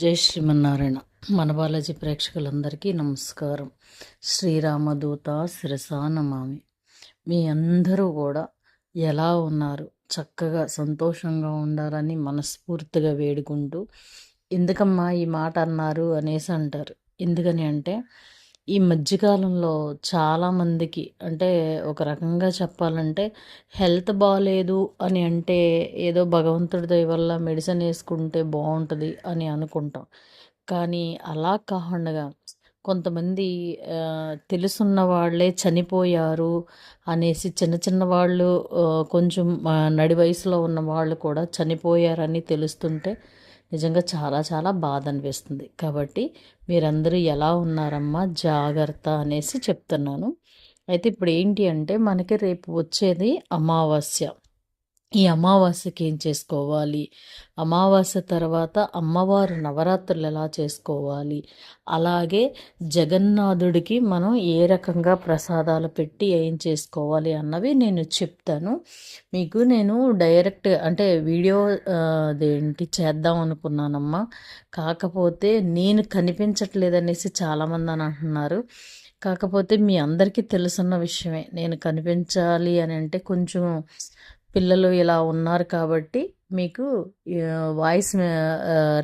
జై శ్రీమన్నారాయణ. మన బాలాజీ ప్రేక్షకులందరికీ నమస్కారం. శ్రీరామదూత శిరసా నమామి. మీ అందరూ కూడా ఎలా ఉన్నారు? చక్కగా సంతోషంగా ఉండాలని మనస్ఫూర్తిగా వేడుకుంటూ ఎందుకమ్మా ఈ మాట అన్నారు? అనేసి అంటారు. ఎందుకని అంటే ఈ మధ్యకాలంలో చాలామందికి అంటే ఒక రకంగా చెప్పాలంటే హెల్త్ బాగాలేదు అని అంటే ఏదో భగవంతుడి దయ వల్ల మెడిసిన్ వేసుకుంటే బాగుంటుంది అని అనుకుంటాం. కానీ అలా కాకుండా కొంతమంది తెలుసున్న వాళ్ళే చనిపోయారు అనేసి చిన్న చిన్న వాళ్ళు కొంచెం నడి వయసులో ఉన్న వాళ్ళు కూడా చనిపోయారని తెలుస్తుంటే నిజంగా చాలా చాలా బాధ అనిపిస్తుంది కాబట్టి మీరందరూ ఎలా ఉన్నారమ్మా? జాగ్రత్త అనేసి చెప్తున్నాను. అయితే ఇప్పుడు ఏంటి అంటే మనకి రేపు వచ్చేది అమావాస్య. ఈ అమావాస్యకి ఏం చేసుకోవాలి? అమావాస్య తర్వాత అమ్మవారు నవరాత్రులు ఎలా చేసుకోవాలి? అలాగే జగన్నాథుడికి మనం ఏ రకంగా ప్రసాదాలు పెట్టి ఏం చేసుకోవాలి అన్నవి నేను చెప్తాను. మీకు నేను డైరెక్ట్ అంటే వీడియో అదేంటి చేద్దాం అనుకున్నానమ్మా. కాకపోతే నేను కనిపించట్లేదనేసి చాలామంది అని అంటున్నారు. కాకపోతే మీ అందరికీ తెలుసున్న విషయమే. నేను కనిపించాలి అని అంటే కొంచెం పిల్లలు ఇలా ఉన్నారు కాబట్టి మీకు వాయిస్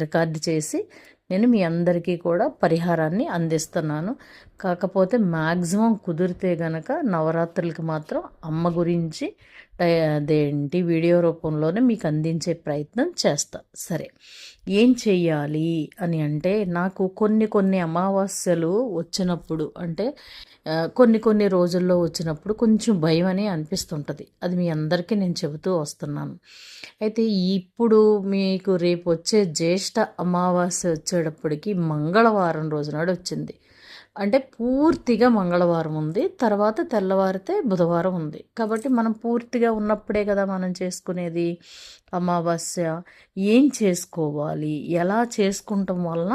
రికార్డ్ చేసి నేను మీ అందరికీ కూడా పరిహారాన్ని అందిస్తున్నాను. కాకపోతే మ్యాక్సిమం కుదిరితే గనక నవరాత్రులకి మాత్రం అమ్మ గురించి అదేంటి వీడియో రూపంలోనే మీకు అందించే ప్రయత్నం చేస్తా. సరే. ఏం చెయ్యాలి అని అంటే నాకు కొన్ని కొన్ని అమావాస్యలు వచ్చినప్పుడు అంటే కొన్ని కొన్ని రోజుల్లో వచ్చినప్పుడు కొంచెం భయం అని అనిపిస్తుంటుంది. అది మీ అందరికీ నేను చెబుతూ వస్తున్నాను. అయితే ఇప్పుడు మీకు రేపు వచ్చే జ్యేష్ఠ అమావాస్య వచ్చేటప్పటికి మంగళవారం రోజునాడు వచ్చింది. అంటే పూర్తిగా మంగళవారం ఉంది. తర్వాత తెల్లవారితే బుధవారం ఉంది. కాబట్టి మనం పూర్తిగా ఉన్నప్పుడే కదా మనం చేసుకునేది? అమావాస్య. ఏం చేసుకోవాలి? ఎలా చేసుకుంటాం వలన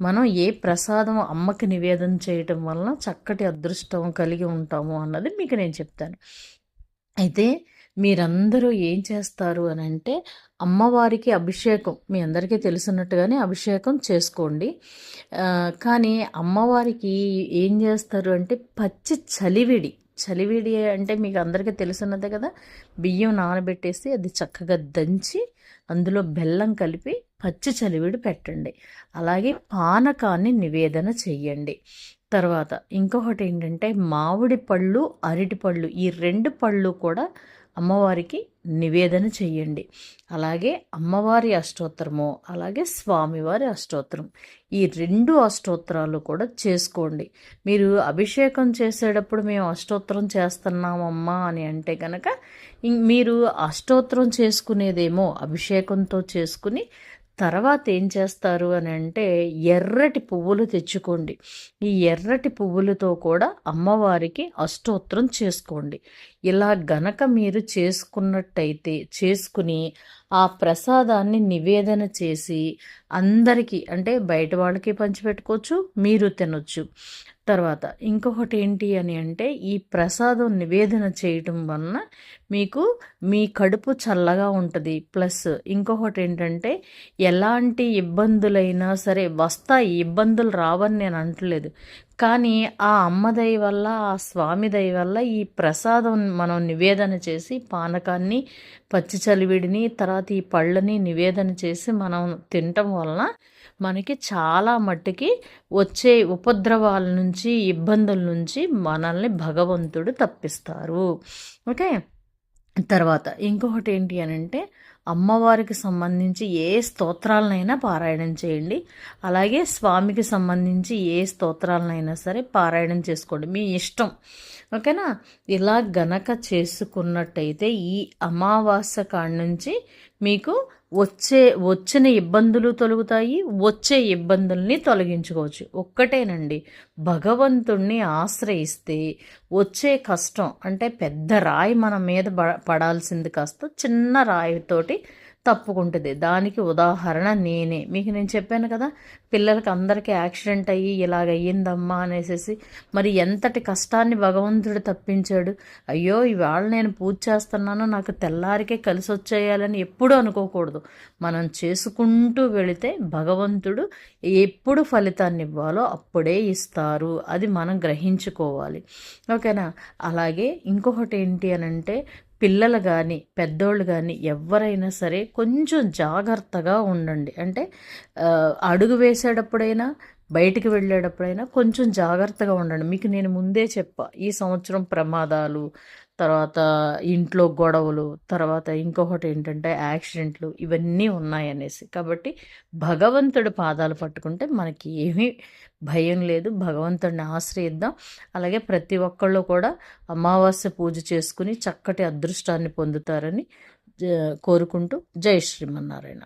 మనం ఏ ప్రసాదం అమ్మకి నివేదన చేయటం వలన చక్కటి అదృష్టం కలిగి ఉంటాము అన్నది మీకు నేను చెప్తాను. అయితే మీరందరూ ఏం చేస్తారు అని అంటే అమ్మవారికి అభిషేకం మీ అందరికీ తెలుసున్నట్టుగానే అభిషేకం చేసుకోండి. కానీ అమ్మవారికి ఏం చేస్తారు అంటే పచ్చి చలివిడి చలివిడి అంటే మీకు అందరికీ తెలుసున్నదే కదా బియ్యం నానబెట్టేసి అది చక్కగా దంచి అందులో బెల్లం కలిపి పచ్చి చలివిడి పెట్టండి. అలాగే పానకాన్ని నివేదన చెయ్యండి. తర్వాత ఇంకొకటి ఏంటంటే మామిడి పళ్ళు అరటి పళ్ళు ఈ రెండు పళ్ళు కూడా అమ్మవారికి నివేదన చెయ్యండి. అలాగే అమ్మవారి అష్టోత్తరము అలాగే స్వామివారి అష్టోత్తరం ఈ రెండు అష్టోత్తరాలు కూడా చేసుకోండి. మీరు అభిషేకం చేసేటప్పుడు మేము అష్టోత్తరం చేస్తున్నామమ్మా అని అంటే కనుక మీరు అష్టోత్తరం చేసుకునేదేమో అభిషేకంతో చేసుకుని తర్వాత ఏం చేస్తారు అని అంటే ఎర్రటి పువ్వులు తెచ్చుకోండి. ఈ ఎర్రటి పువ్వులతో కూడా అమ్మవారికి అష్టోత్తరం చేసుకోండి. ఇలా గనక మీరు చేసుకున్నట్టయితే చేసుకుని ఆ ప్రసాదాన్ని నివేదన చేసి అందరికీ అంటే బయట వాళ్ళకి పంచిపెట్టుకోవచ్చు మీరు తినొచ్చు. తర్వాత ఇంకొకటి ఏంటి అని అంటే ఈ ప్రసాదం నివేదన చేయటం వలన మీకు మీ కడుపు చల్లగా ఉంటుంది. ప్లస్ ఇంకొకటి ఏంటంటే ఎలాంటి ఇబ్బందులైనా సరే వస్తాయి ఇబ్బందులు రావని నేను అంటలేదు. కానీ ఆ అమ్మ దయ వల్ల ఆ స్వామి దయ వల్ల ఈ ప్రసాదం మనం నివేదన చేసి పానకాన్ని పచ్చి చలివిడిని తర్వాత ఈ పళ్ళని నివేదన చేసి మనం తినటం వలన మనకి చాలా మట్టుకి వచ్చే ఉపద్రవాల నుంచి ఇబ్బందుల నుంచి మనల్ని భగవంతుడు తప్పిస్తారు. ఓకే? తర్వాత ఇంకొకటి ఏంటి అని అంటే అమ్మవారికి సంబంధించి ఏ స్తోత్రాలనైనా పారాయణం చేయండి. అలాగే స్వామికి సంబంధించి ఏ స్తోత్రాలనైనా సరే పారాయణం చేసుకోండి. మీ ఇష్టం. ఓకేనా? ఇలా గనక చేసుకున్నట్టయితే ఈ అమావాస్య కాడ నుంచి మీకు వచ్చే వచ్చిన ఇబ్బందులు తొలగుతాయి వచ్చే ఇబ్బందుల్ని తొలగించుకోవచ్చు. ఒక్కటేనండి భగవంతుణ్ణి ఆశ్రయిస్తే వచ్చే కష్టం అంటే పెద్ద రాయి మన మీద పడాల్సింది కాస్త చిన్న రాయితోటి తప్పుకుంటుంది. దానికి ఉదాహరణ నేనే. మీకు నేను చెప్పాను కదా పిల్లలకి అందరికీ యాక్సిడెంట్ అయ్యి ఇలాగ అయ్యిందమ్మా అనేసి మరి ఎంతటి కష్టాన్ని భగవంతుడు తప్పించాడు? అయ్యో ఇవాళ నేను పూజ చేస్తున్నాను నాకు తెల్లారికే కలిసి వచ్చేయాలని ఎప్పుడూ అనుకోకూడదు. మనం చేసుకుంటూ వెళితే భగవంతుడు ఎప్పుడు ఫలితాన్ని ఇవ్వాలో అప్పుడే ఇస్తారు. అది మనం గ్రహించుకోవాలి. ఓకేనా? అలాగే ఇంకొకటి ఏంటి అని అంటే పిల్లలు కానీ పెద్దోళ్ళు కానీ ఎవరైనా సరే కొంచెం జాగ్రత్తగా ఉండండి. అంటే అడుగు వేసేటప్పుడైనా బయటికి వెళ్ళేటప్పుడైనా కొంచెం జాగ్రత్తగా ఉండండి. మీకు నేను ముందే చెప్పా ఈ సంవత్సరం ప్రమాదాలు తర్వాత ఇంట్లో గొడవలు తర్వాత ఇంకొకటి ఏంటంటే యాక్సిడెంట్లు ఇవన్నీ ఉన్నాయనేసి. కాబట్టి భగవంతుడి పాదాలు పట్టుకుంటే మనకి ఏమీ భయం లేదు. భగవంతుడిని ఆశ్రయిద్దాం. అలాగే ప్రతి ఒక్కళ్ళు కూడా అమావాస్య పూజ చేసుకుని చక్కటి అదృష్టాన్ని పొందుతారని జ- కోరుకుంటూ జై శ్రీమన్నారాయణ.